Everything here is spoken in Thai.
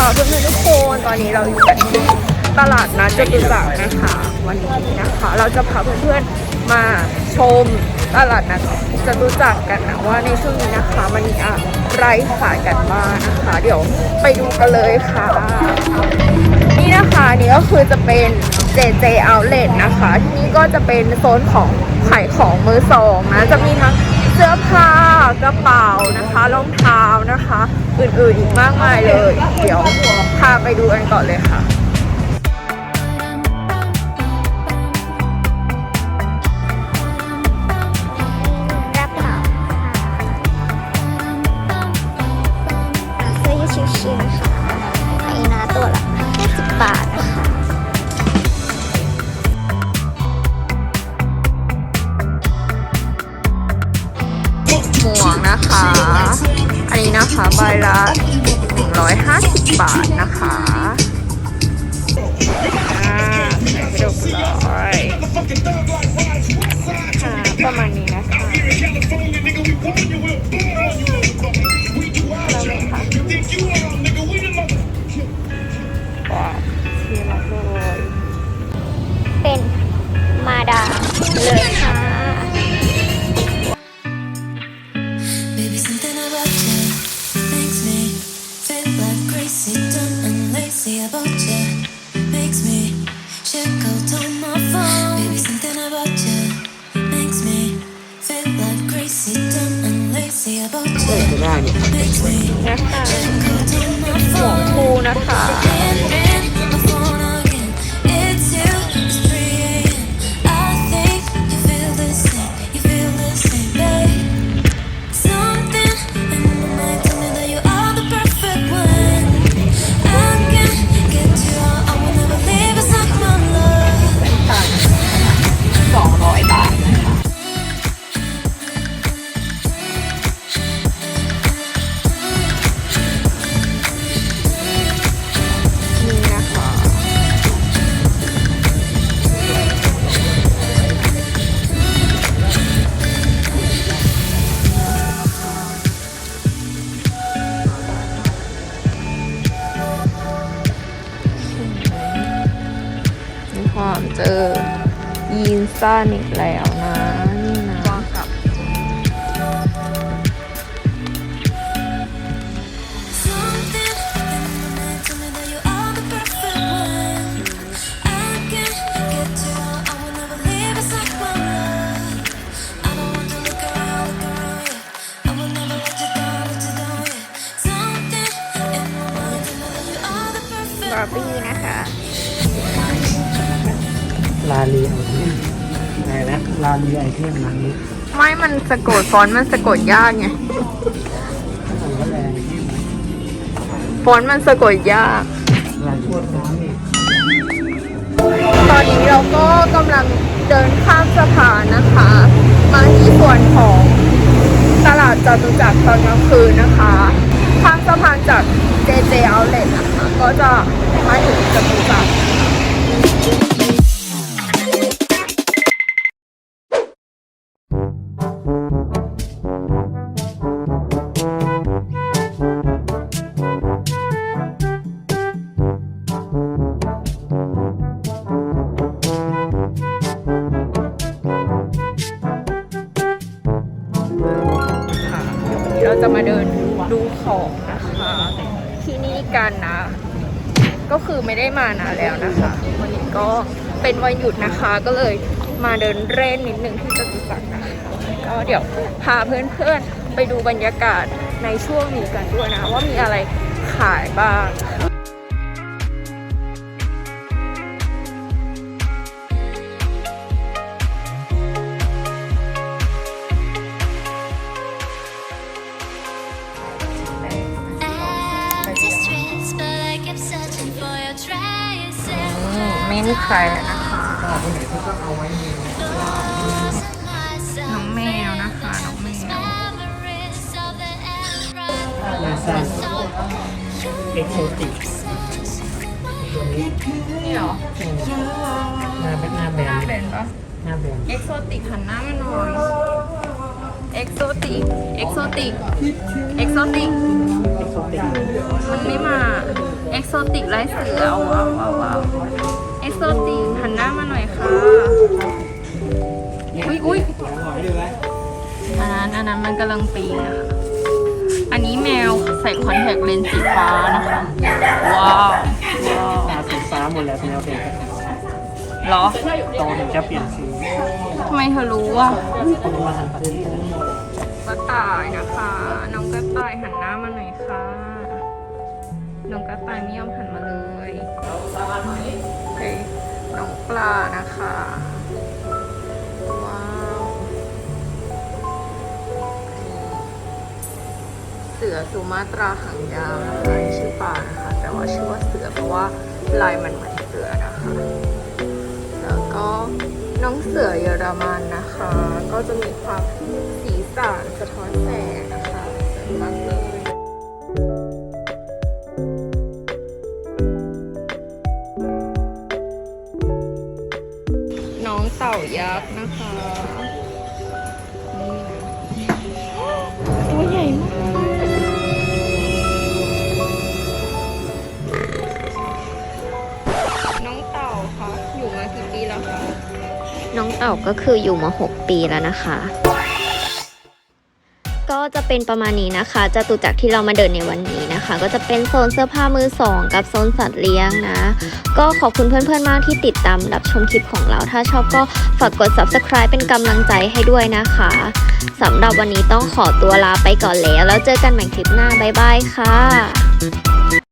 ค่ะเพื่อนๆทุกคนตอนนี้เราอยู่กันที่ตลาดนัดจตุจักรนะคะวันนี้นะคะ เราจะพาเพื่อนๆมาชมตลาดนัดจตุจักรกันนะว่าในช่วงนี้นะคะมันมีอะไรขายกันบ้างนะคะ เดี๋ยวไปดูกันเลยค่ะ นี่นะคะนี่ก็คือจะเป็น JJ Outlet นะคะ ที่นี่ก็จะเป็นโซนของขายของมือสองนะจะมีทั้งเสื้อผ้ากระเป๋านะคะรองเท้านะคะ อื่นๆอีกมากมายเลย เดี๋ยว ดูกันก่อนเลยค่ะกระเป๋าค่ะเสื้อยืดชิวๆนะคะไอ้นาตัวละ50บาทนะคะหมวกนะคะ อันนี้นะคะใบละ 50 บาทนะคะอ่าใส่ไปดูเลยค่ะประมาณนี้ you. Makes me นะคะ check out on my หมวก phone. ทูนะคะ จอยีนซ่านอีกแล้วนะวางกับบาร์บี้นะ ลาลีไอเทมอะไรนะลาลีไอเทมร้านนี้ไม่มันสะกดฟอนต์มันสะกดยากไงผมก็แรงฟอนต์มันสะกดยากลาลีน้ำนี่ตอนนี้เราก็กำลังเดินข้ามสะพานนะคะ มาที่ส่วนของตลาดจตุจักรตอนกลางคืนนะคะข้ามสะพานจาก JJ Outlet นะคะ ก็จะมาถึงจตุจักร มาเดินดูของนะคะที่นี่กันนะ ก็คือไม่ได้มานานแล้วนะคะ วันนี้ก็เป็นวันหยุดนะคะก็เลยมาเดินเล่นนิดนึงที่จตุจักรนะคะก็เดี๋ยวพาเพื่อนๆไปดูบรรยากาศในช่วงนี้กันด้วยนะ ว่ามีอะไรขายบ้าง เมนใครนะคะคนไหนเขาก็เอาไว้ใน Losing myself น้องแมวนะคะน้องแมว memories of the end. ลาซันเอ็กโซติกตัวนี้นี่เหรอหน้าเป็นหน้าแบหน้านด์เป็นปะหน้าแบนเอ็กโซติกหันหน้ามาหน่อยเอ็กโซติกเอ็กโซติกเอ็กโซติกเอ็กโซติกมันไม่มาเอ็กโซติกไล่เสือว้าวว้าวว้าเอ็ก โซติกหันหน้ามาหน่อยค่ะอุ้ยอุ้ยอันนั้นอันนั้นมันกำลังปีนนะคะอันนี้แมวใส่คอนแทคเลนส์สีฟ้านะคะ ว้าวว้าวตาสีฟ้าหมดแล้วเป็นโอเคเหรอโตถึงจะเปลี่ยนสีทำไมเธอรู้อะคนมาหันประเทศกระต่ายนะคะ น้องกระต่ายหันหน้ามาหน่อยค่ะ น้องกระต่ายไม่ยอมหันมาเลยโอเคน้อง ปลานะคะ ว้าว เสือสุมาตราหางยาวนะคะชื่อปลานะคะ แต่ว่าชื่อว่าเสือเพราะว่าลายมันเหมือนเสือนะคะ แล้วก็น้องเสือเยอรมันนะคะ ก็จะมีความสีสันสะท้อนแสงนะคะสวยมากเลย ต่ายักษ์นะคะนี่ตัวใหญ่มากน้องเต่าคะอยู่มากี่ปีแล้วคะน้องเต่าก็คืออยู่มา 6 ปีแล้วนะคะ ก็จะเป็นประมาณนี้นะคะจตุจักรที่เรามาเดินในวันนี้นะคะ ก็จะเป็นโซนเสื้อผ้ามือสองกับโซนสัตว์เลี้ยงนะ ก็ขอบคุณเพื่อนๆมากที่ติดตามรับชมคลิปของเรา ถ้าชอบก็ฝากกด subscribe เป็นกำลังใจให้ด้วยนะคะสำหรับวันนี้ต้องขอตัวลาไปก่อนแล้ว แล้วเจอกันใหม่คลิปหน้าบ๊ายบายค่ะ